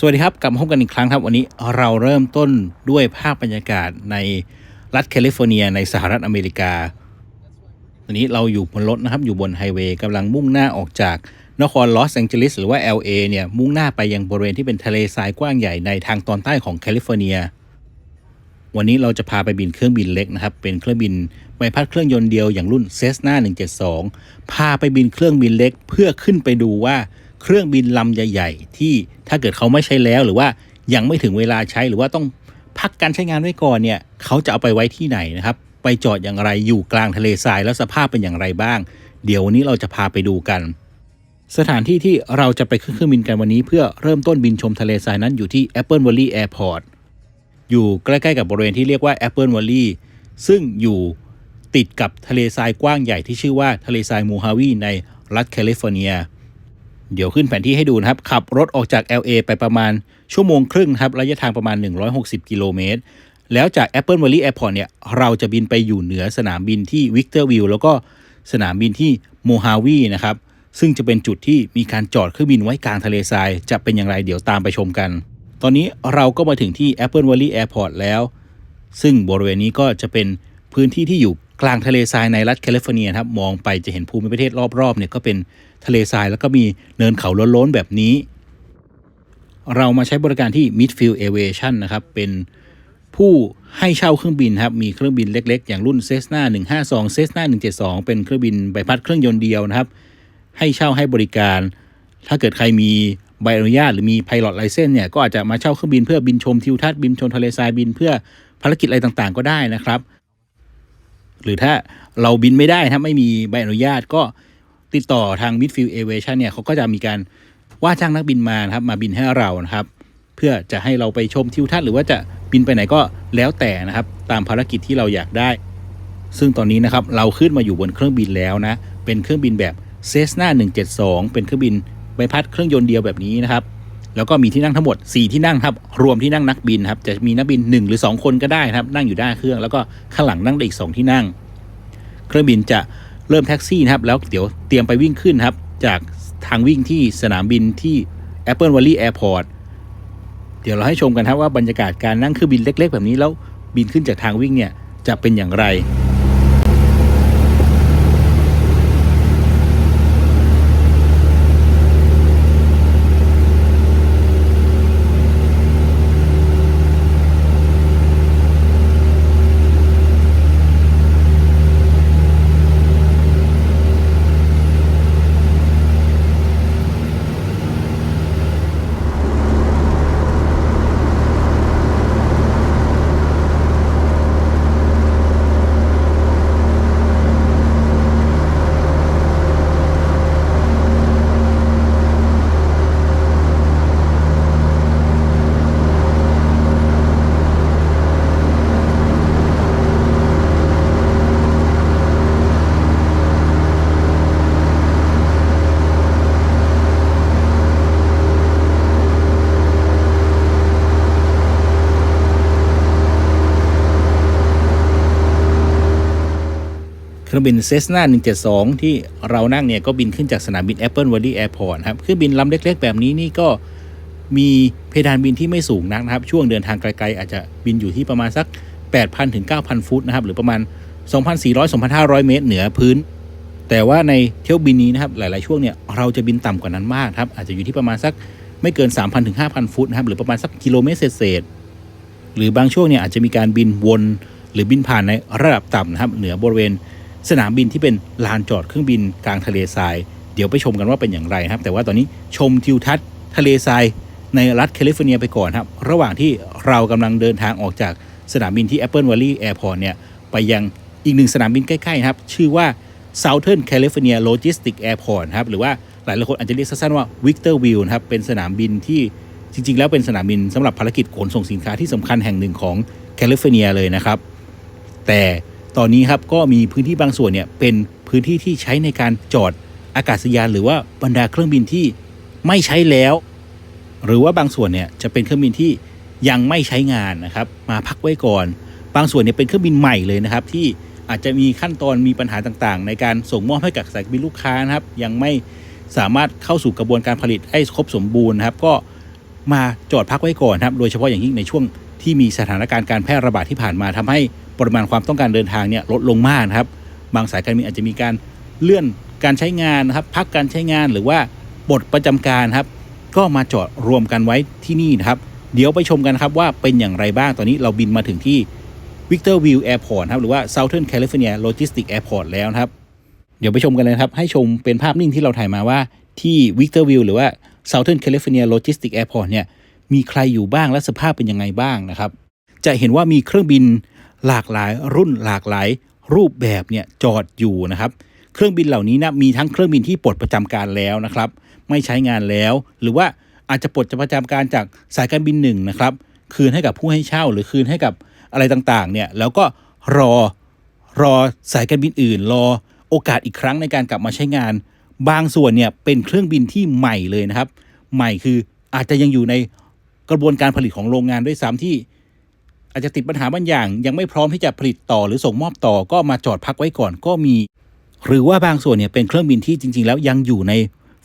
สวัสดีครับ กลับมาพบกันอีกครั้งครับ วันนี้เราเริ่มต้นด้วยภาพบรรยากาศในรัฐแคลิฟอร์เนีย ในสหรัฐอเมริกาวันนี้เราอยู่บนรถนะครับ อยู่บนไฮเวย์กำลังมุ่งหน้าออกจากนครลอสแองเจลิสหรือว่า LA เนี่ย มุ่งหน้าไปยังบริเวณที่เป็นทะเลทรายกว้างใหญ่ในทางตอนใต้ของแคลิฟอร์เนีย วันนี้เราจะพาไปบินเครื่องบินเล็กนะครับ เป็นเครื่องบินใบพัดเครื่องยนต์เดียวอย่างรุ่น Cessna 172 พาไปบินเครื่องบินเล็กเพื่อขึ้นไปดูว่า เครื่องบินลำใหญ่ ๆ ที่ถ้าเกิดเขาไม่ใช้แล้วหรือว่ายังไม่ถึงเวลาใช้หรือว่าต้องพักการใช้งานไว้ก่อนเนี่ยเขาจะเอาไปไว้ที่ไหนนะครับ ไปจอดอย่างไรอยู่กลางทะเลทรายแล้วสภาพเป็นอย่างไรบ้าง เดี๋ยววันนี้เราจะพาไปดูกัน สถานที่ที่เราจะไปขึ้นเครื่องบินกันวันนี้ เพื่อเริ่มต้นบินชมทะเลทรายนั้นอยู่ที่ Apple Valley Airport อยู่ใกล้ๆกับบริเวณที่เรียกว่า Apple Valley ซึ่งอยู่ติดกับทะเลทรายกว้างใหญ่ที่ชื่อว่าทะเลทรายมูฮาวีในรัฐแคลิฟอร์เนีย เดี๋ยวขึ้นแผนที่ให้ดูนะครับ ขับรถออกจาก LA ไปประมาณชั่วโมงครึ่งครับ ระยะทางประมาณ 160 กิโลเมตร แล้วจาก Apple Valley Airport เนี่ย เราจะบินไปอยู่เหนือสนามบินที่ Victorville แล้วก็สนามบินที่โมฮาวีนะครับ ซึ่งจะเป็นจุดที่มีการจอดเครื่องบินไว้กลางทะเลทราย จะเป็นอย่างไรเดี๋ยวตามไปชมกัน ตอนนี้เราก็มาถึงที่ Apple Valley Airport แล้ว ซึ่งบริเวณนี้ก็จะเป็นพื้นที่ที่อยู่ กลางทะเลทรายในรัฐแคลิฟอร์เนียครับมองไปจะเห็นภูมิประเทศรอบๆเนี่ยก็เป็นทะเลทรายแล้วก็มีเนินเขาล้นๆแบบนี้ เรามาใช้บริการที่ Midfield Aviation นะครับเป็นผู้ให้เช่าเครื่องบินครับมีเครื่องบินเล็ก ๆ อย่างรุ่น Cessna 152 Cessna 172 เป็นเครื่องบินใบพัดเครื่องยนต์เดียวนะครับ ให้เช่าให้บริการ ถ้าเกิดใครมีใบอนุญาตหรือมี Pilot License เนี่ยก็อาจจะมาเช่าเครื่องบินเพื่อบินชมทิวทัศน์บินชมทะเลทรายบินเพื่อภารกิจอะไรต่างๆ ก็ได้นะครับ หรือถ้าเราบินไม่ได้ถ้าไม่มีใบอนุญาตก็ติดต่อทาง Midfield Aviation เนี่ยเขาก็จะมีการว่าจ้างนักบินมาครับมาบินให้เรานะครับ เพื่อจะให้เราไปชมทิวทัศน์หรือว่าจะบินไปไหนก็แล้วแต่นะครับ ตามภารกิจที่เราอยากได้ ซึ่งตอนนี้นะครับเราขึ้นมาอยู่บนเครื่องบินแล้วนะเป็นเครื่องบินแบบ Cessna 172 เป็นเครื่องบินใบพัดเครื่องยนต์เดียวแบบนี้นะครับ แล้วก็มีที่นั่งทั้งหมด 4 ที่นั่งครับ รวมที่นั่งนักบินครับ จะมีนักบิน 1 หรือ 2 คนก็ได้ครับ นั่งอยู่ด้านเครื่อง แล้วก็ข้างหลังนั่งได้อีก 2 ที่นั่ง เครื่องบินจะเริ่มแท็กซี่นะครับ แล้วเดี๋ยวเตรียมไปวิ่งขึ้นครับ จากทางวิ่งที่สนามบินที่ Apple Valley Airport เดี๋ยวเราให้ชมกันครับว่าบรรยากาศการนั่งเครื่องบินเล็ก ๆ แบบนี้แล้วบินขึ้นจากทางวิ่งเนี่ยจะเป็นอย่างไร เครื่องบิน Cessna 172 ที่เรานั่งเนี่ยก็บินขึ้นจากสนามบิน Apple Valley Airport ครับ เครื่องบินลำเล็กๆ แบบนี้นี่ก็มีเพดานบินที่ไม่สูงนักนะครับ ช่วงเดินทางไกลๆ อาจจะบินอยู่ที่ประมาณสัก 8,000 ถึง 9,000 ฟุตนะครับ หรือประมาณ 2,400-2,500 เมตรเหนือพื้น แต่ว่าในเที่ยวบินนี้นะครับ หลายๆ ช่วงเนี่ยเราจะบินต่ำกว่านั้นมากครับ อาจจะอยู่ที่ประมาณสักไม่เกิน 3,000 ถึง 5,000 ฟุตนะครับ หรือประมาณสักกิโลเมตรเศษหรือบางช่วงเนี่ยอาจจะมีการบินวน หรือบินผ่านในระดับต่ำนะครับ เหนือบริเวณ สนามบินที่เป็นลานจอดเครื่องบินกลางทะเลทราย เดี๋ยวไปชมกันว่าเป็นอย่างไรนะครับ แต่ว่าตอนนี้ชมทิวทัศน์ทะเลทรายในรัฐแคลิฟอร์เนียไปก่อนครับ ระหว่างที่เรากำลังเดินทางออกจากสนามบินที่ Apple Valley Airport เนี่ยไปยังอีกหนึ่งสนามบินใกล้ๆนะครับ ชื่อว่า Southern California Logistics Airport ครับหรือว่าหลายๆคนอาจจะเรียกสั้นๆว่า Victorville นะครับเป็นสนามบินที่จริง ๆ แล้วเป็นสนามบินสำหรับภารกิจขนส่งสินค้าที่สำคัญแห่งหนึ่งของแคลิฟอร์เนียเลยนะครับ แต่ ตอนนี้ครับก็มีพื้นที่บางส่วนเนี่ยเป็นพื้นที่ที่ใช้ในการจอดอากาศยานหรือว่าบรรดาเครื่องบินที่ไม่ใช้แล้ว หรือว่าบางส่วนเนี่ยจะเป็นเครื่องบินที่ยังไม่ใช้งานนะครับ มาพักไว้ก่อน บางส่วนเนี่ยเป็นเครื่องบินใหม่เลยนะครับ ที่อาจจะมีขั้นตอนมีปัญหาต่างๆ ในการส่งมอบให้กับสายการบินลูกค้านะครับ ยังไม่สามารถเข้าสู่กระบวนการผลิตให้ครบสมบูรณ์นะครับ ก็มาจอดพักไว้ก่อนครับ โดยเฉพาะอย่างยิ่งในช่วงที่มีสถานการณ์การแพร่ระบาดที่ผ่านมาทำให้ ปริมาณความต้องการเดินทางเนี่ยลดลงมากนะครับบางสายการบินอาจจะมีการเลื่อนการใช้งานนะครับพักการใช้งานหรือว่าบทประจำการครับก็มาจอดรวมกันไว้ที่นี่นะครับ เดี๋ยวไปชมกันครับว่าเป็นอย่างไรบ้างตอนนี้เราบินมาถึงที่ Victorville Airport ครับหรือว่า Southern California Logistics Airport แล้วนะครับ เดี๋ยวไปชมกันเลยครับ ให้ชมเป็นภาพนิ่งที่เราถ่ายมาว่าที่ Victorville หรือว่า Southern California Logistics Airport เนี่ยมีใครอยู่บ้างและสภาพเป็นยังไงบ้างนะครับ จะเห็นว่ามีเครื่องบิน หลากหลายรุ่นหลากหลายรูปแบบเนี่ยจอดอยู่นะครับ เครื่องบินเหล่านี้นะมีทั้งเครื่องบินที่ปลดประจำการแล้วนะครับ ไม่ใช้งานแล้ว หรือว่าอาจจะปลดประจำการจากสายการบินหนึ่งนะครับ คืนให้กับผู้ให้เช่าหรือคืนให้กับอะไรต่างๆเนี่ยแล้วก็รอรอสายการบินอื่น รอโอกาสอีกครั้งในการกลับมาใช้งาน บางส่วนเนี่ยเป็นเครื่องบินที่ใหม่เลยนะครับ ใหม่คืออาจจะยังอยู่ในกระบวนการผลิตของโรงงานด้วยซ้ำที่ อาจจะติดปัญหาบางอย่าง ยังไม่พร้อมที่จะผลิตต่อหรือส่งมอบต่อก็มาจอดพักไว้ก่อนก็มี หรือว่าบางส่วนเนี่ยเป็นเครื่องบินที่จริง ๆ แล้วยังอยู่ใน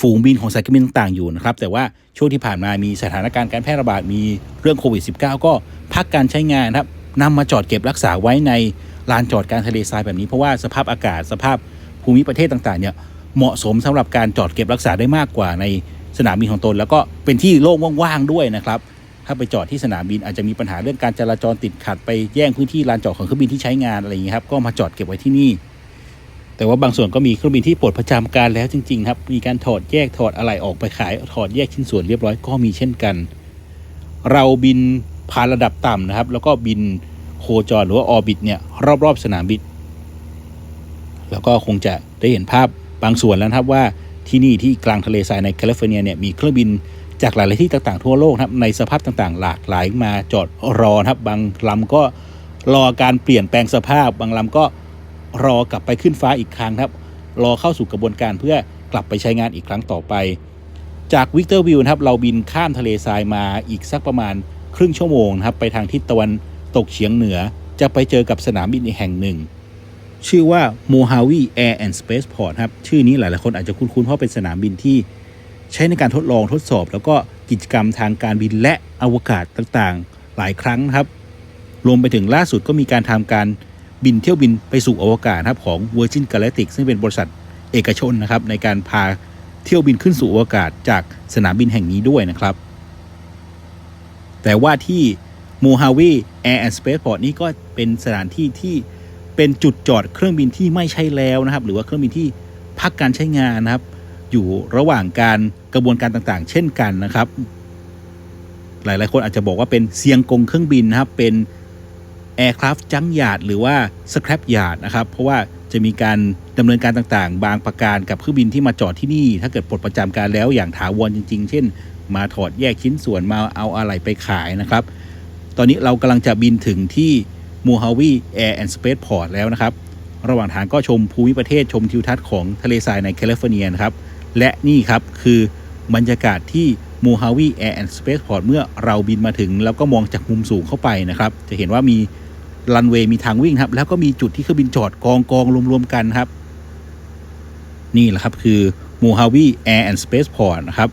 ฝูงบินของสายการบินต่างๆอยู่นะครับ แต่ว่าช่วงที่ผ่านมามีสถานการณ์การแพร่ระบาดมีเรื่องโควิด -19 ก็พักการใช้งานครับนำมาจอดเก็บรักษาไว้ในลานจอดการทะเลทรายแบบนี้เพราะว่าสภาพอากาศสภาพภูมิประเทศต่างๆเนี่ยเหมาะสมสำหรับการจอดเก็บรักษาได้มากกว่าในสนามบินของตน แล้วก็เป็นที่โล่งว่างๆด้วยนะครับ ถ้าไปจอดที่สนามบินอาจจะมีปัญหาเรื่องการจราจรติดขัดไปแย่งพื้นที่ลานจอดของเครื่องบินที่ใช้งานอะไรอย่างนี้ครับก็มาจอดเก็บไว้ที่นี่ แต่ว่าบางส่วนก็มีเครื่องบินที่ปลดประจำการแล้วจริงๆครับมีการถอดแยกถอดอะไรออกไปขายถอดแยกชิ้นส่วนเรียบร้อยก็มีเช่นกัน เราบินผ่านระดับต่ำนะครับ แล้วก็บินโคจรหรือว่าออร์บิทเนี่ยรอบๆสนามบินแล้วก็คงจะได้เห็นภาพบางส่วนแล้วครับว่าที่นี่ที่กลางทะเลทรายในแคลิฟอร์เนียเนี่ยมีเครื่องบิน จากหลายๆที่ต่างๆทั่วโลกนะครับในสภาพต่างๆ หลากหลายมาจอดรอนะครับบางลำก็รอการเปลี่ยนแปลงสภาพ บางลำก็รอกลับไปขึ้นฟ้าอีกครั้งครับ รอเข้าสู่กระบวนการเพื่อกลับไปใช้งานอีกครั้งต่อไป จากวิกเตอร์วิวนะครับเราบินข้ามทะเลทรายมาอีกสักประมาณครึ่งชั่วโมงนะครับไปทางทิศตะวันตกเฉียงเหนือ จะไปเจอกับสนามบินแห่งหนึ่ง ชื่อว่า Mojave Air and Space Port ครับชื่อนี้หลายๆคนอาจจะคุ้นๆเพราะเป็นสนามบินที่ ใช้ในการทดลองทดสอบ แล้วก็กิจกรรมทางการบินและอวกาศต่างๆ หลายครั้งครับ รวมไปถึงล่าสุดก็มีการทำการบินเที่ยวบินไปสู่อวกาศครับของ Virgin Galactic ซึ่งเป็นบริษัทเอกชนนะครับในการพาเที่ยวบินขึ้นสู่อวกาศจากสนามบินแห่งนี้ด้วยนะครับ แต่ว่าที่ Mojave Air and Space Port นี่ก็เป็นสถานที่ที่เป็นจุดจอดเครื่องบินที่ไม่ใช่แล้วนะครับ หรือว่าเครื่องบินที่พักการใช้งานนะครับ อยู่ระหว่างการ กระบวนการต่างๆ เช่นกันนะครับ หลายๆ คนอาจจะบอกว่าเป็นเซียงกงเครื่องบินนะครับ เป็น Aircraft จังหยาดหรือว่า Scrap Yard นะครับ เพราะว่าจะมีการดำเนินการต่างๆ บางประการกับเครื่องบินที่มาจอดที่นี่ ถ้าเกิดปลดประจำการแล้วอย่างถาวรจริง ๆ เช่น มาถอดแยกชิ้นส่วนมาเอาอะไรไปขายนะครับ ตอนนี้เรากำลังจะบินถึงที่มูฮาวีแอร์แอนด์สเปซพอร์ตแล้วนะครับ ระหว่างทางก็ชมภูมิประเทศชมทิวทัศน์ของทะเลทรายในแคลิฟอร์เนียนะครับ และนี่ครับคือ บรรยากาศที่มูฮาวีแอร์แอนด์สเปซพอร์ตเมื่อเราบินมาถึง แล้วก็มองจากมุมสูงเข้าไปนะครับ จะเห็นว่ามีรันเวย์มีทางวิ่งครับ แล้วก็มีจุดที่เครื่องบินจอดกองกองรวมๆกันครับ นี่แหละครับคือมูฮาวีแอร์แอนด์สเปซพอร์ตนะครับ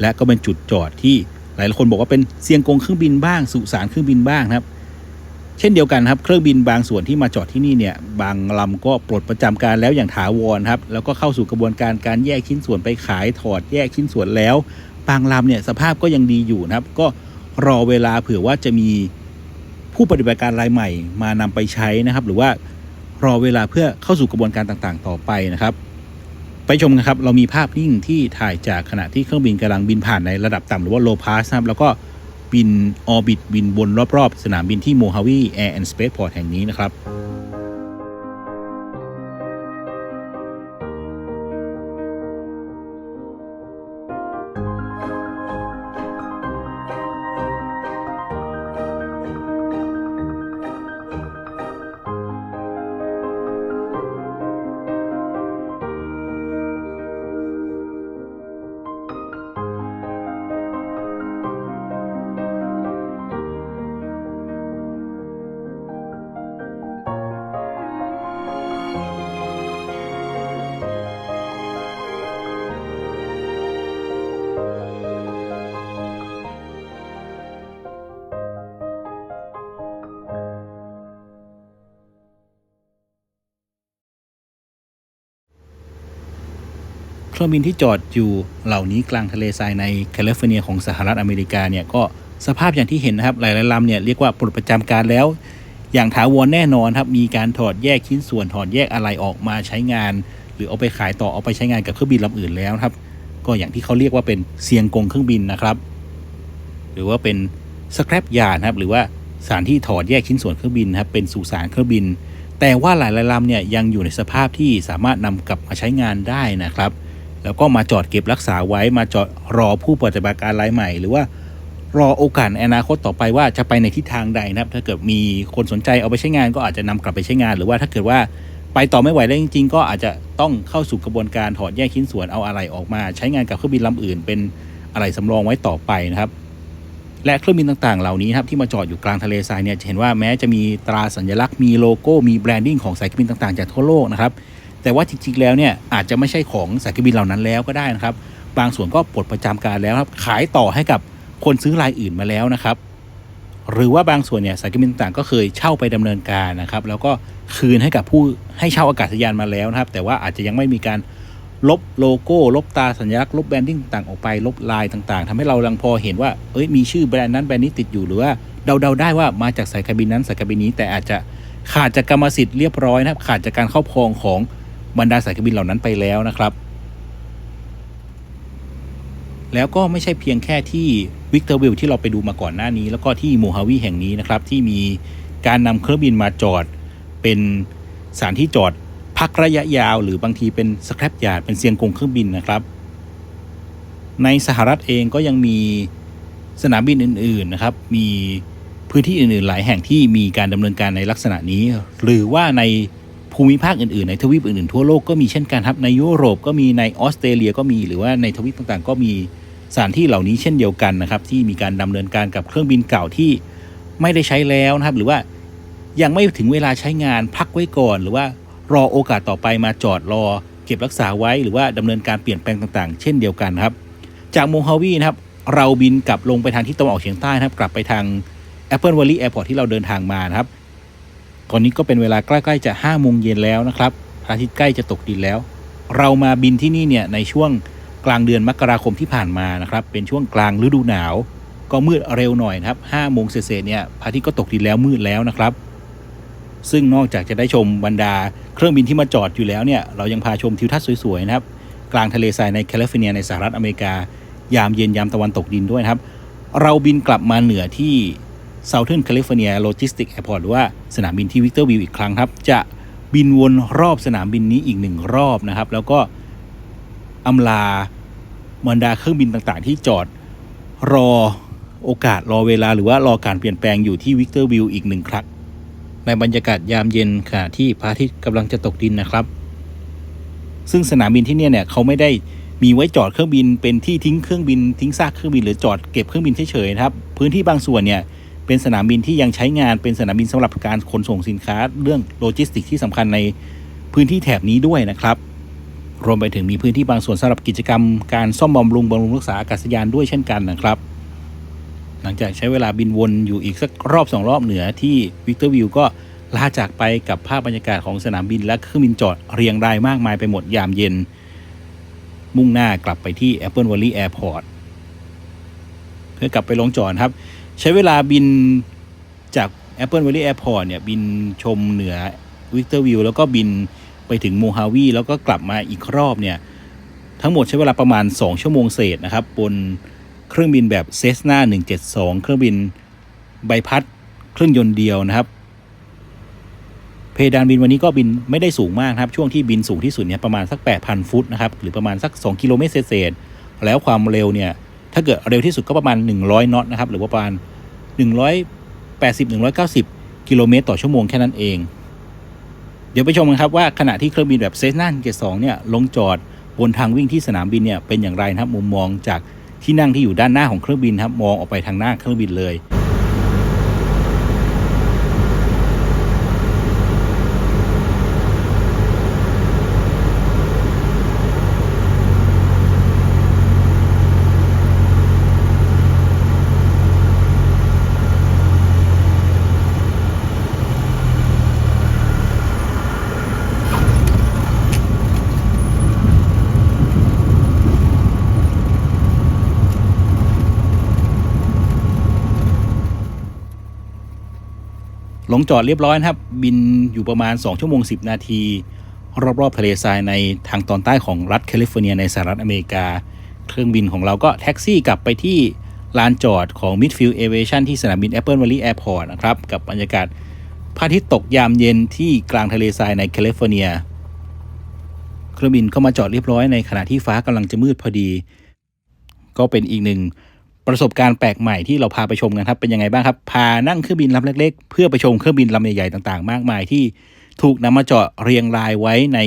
และก็เป็นจุดจอดที่หลายคนบอกว่าเป็นเซียงกงเครื่องบินบ้างสุสานเครื่องบินบ้างนะครับ เช่นเดียวกันครับเครื่องบินบางส่วนที่มาจอดที่นี่เนี่ยบางลำก็ปลดประจำการแล้วอย่างถาวรครับแล้วก็เข้าสู่กระบวนการการแยกชิ้นส่วนไปขายถอดแยกชิ้นส่วนแล้ว บางลำเนี่ยสภาพก็ยังดีอยู่นะครับ ก็รอเวลาเผื่อว่าจะมีผู้ปฏิบัติการรายใหม่มานำไปใช้นะครับ หรือว่ารอเวลาเพื่อเข้าสู่กระบวนการต่างๆ ต่อไปนะครับ ไปชมกันครับเรามีภาพนิ่งที่ถ่ายจากขณะที่เครื่องบินกำลังบินผ่านในระดับต่ำหรือว่า low pass นะครับแล้วก็ บินออร์บิทบินวนรอบ ๆ สนามบินที่โมฮาวีแอร์แอนด์สเปซพอร์ตแห่งนี้นะครับ รื่องบินที่จอดอยู่เหล่านี้กลางทะเลทรายในแคลิฟอร์เนียของสหรัฐอเมริกาเนี่ยก็สภาพอย่างที่เห็นนะครับ หลายๆลำเนี่ยเรียกว่าปลดประจำการแล้ว อย่างถาวรแน่นอนครับ มีการถอดแยกชิ้นส่วนถอดแยกอะไรออกมาใช้งาน หรือเอาไปขายต่อเอาไปใช้งานกับเครื่องบินลำอื่นแล้วครับ ก็อย่างที่เขาเรียกว่าเป็นเซียงกงเครื่องบินนะครับ หรือว่าเป็นสแครปยานครับหรือว่าสถานที่ถอดแยกชิ้นส่วนเครื่องบินครับเป็นสุสานเครื่องบิน แต่ว่าหลายๆลำเนี่ยยังอยู่ในสภาพที่สามารถนำกลับมาใช้งานได้นะครับ แล้วก็มาจอดเก็บรักษาไว้มาจอดรอผู้ปฏิบัติการรายใหม่ หรือว่ารอโอกาสในอนาคตต่อไปว่าจะไปในทิศทางใดนะครับ ถ้าเกิดมีคนสนใจเอาไปใช้งานก็อาจจะนำกลับไปใช้งาน หรือว่าถ้าเกิดว่าไปต่อไม่ไหวแล้วจริง ๆ ก็อาจจะต้องเข้าสู่กระบวนการถอดแยกชิ้นส่วนเอาอะไรออกมา ใช้งานกับเครื่องบินลำอื่น เป็นอะไรสำรองไว้ต่อไปนะครับ และเครื่องบินต่างๆ เหล่านี้ครับที่มาจอดอยู่กลางทะเลทรายเนี่ยจะเห็นว่าแม้จะมีตราสัญลักษณ์มีโลโก้มีแบรนดิ้งของสายการบินต่างๆจากทั่วโลกนะครับ แต่ว่าจริงๆแล้วเนี่ยอาจจะไม่ใช่ของสายการบินเหล่านั้นแล้วก็ได้นะครับ บางส่วนก็ปลดประจำการแล้วครับขายต่อให้กับคนซื้อรายอื่นมาแล้วนะครับ หรือว่าบางส่วนเนี่ยสายการบินต่างก็เคยเช่าไปดำเนินการนะครับ แล้วก็คืนให้กับผู้ให้เช่าอากาศยานมาแล้วนะครับ แต่ว่าอาจจะยังไม่มีการลบโลโก้ ลบตราสัญลักษณ์ลบแบรนดิ้งต่างออกไป ลบลายต่างๆทำให้เราลังพอเห็นว่าเอ้ยมีชื่อแบรนด์นั้นแบรนด์นี้ติดอยู่หรือว่าเดาๆได้ว่ามาจากสายการบินนั้นสายการบินนี้แต่อาจจะขาดจากกรรมสิทธิ์เรียบร้อยนะครับขาดจากการครอบครองของ บรรดาสายการบินเหล่านั้นไปแล้วนะครับ แล้วก็ไม่ใช่เพียงแค่ที่วิกเตอร์วิลที่เราไปดูมาก่อนหน้านี้ แล้วก็ที่โมฮาวีแห่งนี้นะครับที่มีการนำเครื่องบินมาจอด เป็นสถานที่จอดพักระยะยาว หรือบางทีเป็นสครับยาดเป็นเซียงกงเครื่องบินนะครับ ในสหรัฐเองก็ยังมีสนามบินอื่นๆนะครับ มีพื้นที่อื่นๆ หลายแห่งที่มีการดำเนินการในลักษณะนี้ หรือว่าใน ภูมิภาคอื่นๆ ในทวีปอื่นๆทั่วโลกก็มีเช่นกันครับในยุโรปก็มีในออสเตรเลียก็มีหรือว่าในทวีปต่างๆ ก็มีสถานที่เหล่านี้เช่นเดียวกันนะครับที่มีการดำเนินการกับเครื่องบินเก่าที่ไม่ได้ใช้แล้วนะครับ หรือว่ายังไม่ถึงเวลาใช้งานพักไว้ก่อน หรือว่ารอโอกาสต่อไปมาจอดรอ เก็บรักษาไว้หรือว่าดำเนินการเปลี่ยนแปลงต่างๆ เช่นเดียวกันครับ จากโมฮาวีนะครับเราบินกลับลงไปทางทิศตะวันออกเฉียงใต้นะครับ กลับไปทาง Apple Valley Airport ที่เราเดินทางมานะครับ ตอนนี้ก็เป็นเวลาใกล้ๆจะ5้าโมงเย็นแล้วนะครับพระอาทิตย์ใกล้จะตกดินแล้ว เรามาบินที่นี่เนี่ยในช่วงกลางเดือนมกราคมที่ผ่านมานะครับ เป็นช่วงกลางฤดูหนาว ก็มืดเร็วหน่อยนะครับห้าโมงเศษเนี่ยพระอาทิตย์ก็ตกดินแล้วมืดแล้วนะครับ ซึ่งนอกจากจะได้ชมบรรดาเครื่องบินที่มาจอดอยู่แล้วเนี่ยเรายังพาชมทิวทัศน์สวยๆนะครับ กลางทะเลทรายในแคลิฟอร์เนียในสหรัฐอเมริกายามเย็นยามตะวันตกดินด้วยนะครับ เราบินกลับมาเหนือที่ Southern California Logistic Airport หรือว่าสนามบินที่วิกเตอร์วิวอีกครั้งครับ จะบินวนรอบสนามบินนี้อีกหนึ่งรอบนะครับ แล้วก็อำลาบรรดาเครื่องบินต่างๆ ที่จอดรอโอกาสรอเวลาหรือว่ารอการเปลี่ยนแปลงอยู่ที่วิกเตอร์วิวอีกหนึ่งครั้งในบรรยากาศยามเย็นขณะที่พระอาทิตย์กำลังจะตกดินนะครับ ซึ่งสนามบินที่เนี่ยเนี่ยเขาไม่ได้มีไว้จอดเครื่องบินเป็นที่ทิ้งเครื่องบินทิ้งซากเครื่องบินหรือจอดเก็บเครื่องบินเฉยๆนะครับ พื้นที่บางส่วนเนี่ย เป็นสนามบินที่ยังใช้งานเป็นสนามบินสำหรับการขนส่งสินค้า เรื่องโลจิสติกที่สำคัญในพื้นที่แถบนี้ด้วยนะครับ รวมไปถึงมีพื้นที่บางส่วนสำหรับกิจกรรมการซ่อมบำรุงบำรุงรักษาอากาศยานด้วยเช่นกันนะครับ หลังจากใช้เวลาบินวนอยู่อีกสักรอบสองรอบเหนือที่วิกเตอร์วิวก็ลาจากไปกับภาพบรรยากาศของสนามบินและเครื่องบินจอดเรียงรายมากมายไปหมดยามเย็น มุ่งหน้ากลับไปที่ Apple Valley Airport เพื่อกลับไปลงจอดครับ ใช้เวลาบินจาก Apple Valley Airport เนี่ย บินชมเหนือวิกเตอร์วิวแล้วก็บินไปถึงโมฮาวีแล้วก็กลับมาอีกรอบเนี่ย ทั้งหมดใช้เวลาประมาณ 2 ชั่วโมงเศษนะครับ บนเครื่องบินแบบเซสนา172 เครื่องบินใบพัดเครื่องยนต์เดียวนะครับ เพดานบินวันนี้ก็บินไม่ได้สูงมากครับ ช่วงที่บินสูงที่สุดเนี่ยประมาณสัก 8,000 ฟุตนะครับ หรือประมาณสัก 2 กิโลเมตรเศษแล้วความเร็วเนี่ย ถ้าเกิดเร็วที่สุดก็ประมาณ 100น็อตนะครับหรือว่าประมาณ 180 190 กิโลเมตรต่อชั่วโมงแค่นั้นเอง เดี๋ยวไปชมกันครับว่าขณะที่เครื่องบินแบบเซสนา72เนี่ยลงจอดบนทางวิ่งที่สนามบินเนี่ยเป็นอย่างไรนะครับมุมมองจากที่นั่งที่อยู่ด้านหน้าของเครื่องบินครับมองออกไปทางหน้าเครื่องบินเลย ลงจอดเรียบร้อยนะครับ บินอยู่ประมาณ 2 ชั่วโมง 10 นาที รอบๆทะเลทรายในทางตอนใต้ของรัฐแคลิฟอร์เนียในสหรัฐอเมริกา เครื่องบินของเราก็แท็กซี่กลับไปที่ลานจอดของ Midfield Aviation ที่สนามบิน Apple Valley Airport นะครับ กับบรรยากาศพระอาทิตย์ตกยามเย็นที่กลางทะเลทรายในแคลิฟอร์เนีย เครื่องบินเข้ามาจอดเรียบร้อยในขณะที่ฟ้ากำลังจะมืดพอดี ก็เป็นอีกหนึ่ง ประสบการณ์แปลกใหม่ที่เราพาไปชมกันครับเป็นยังไงบ้างครับ พานั่งเครื่องบินลำเล็กๆ เพื่อไปชมเครื่องบินลำใหญ่ๆต่างๆ มากมายที่ถูกนำมาจอดเรียงรายไว้ใน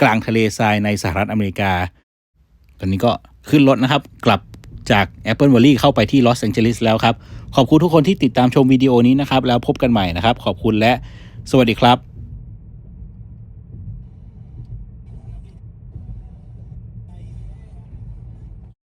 กลางทะเลทรายในสหรัฐอเมริกา ตอนนี้ก็ขึ้นรถนะครับ กลับจาก Apple Valley เข้าไปที่ลอสแองเจลิสแล้วครับ ขอบคุณทุกคนที่ติดตามชมวิดีโอนี้นะครับ แล้วพบกันใหม่นะครับ ขอบคุณและสวัสดีครับ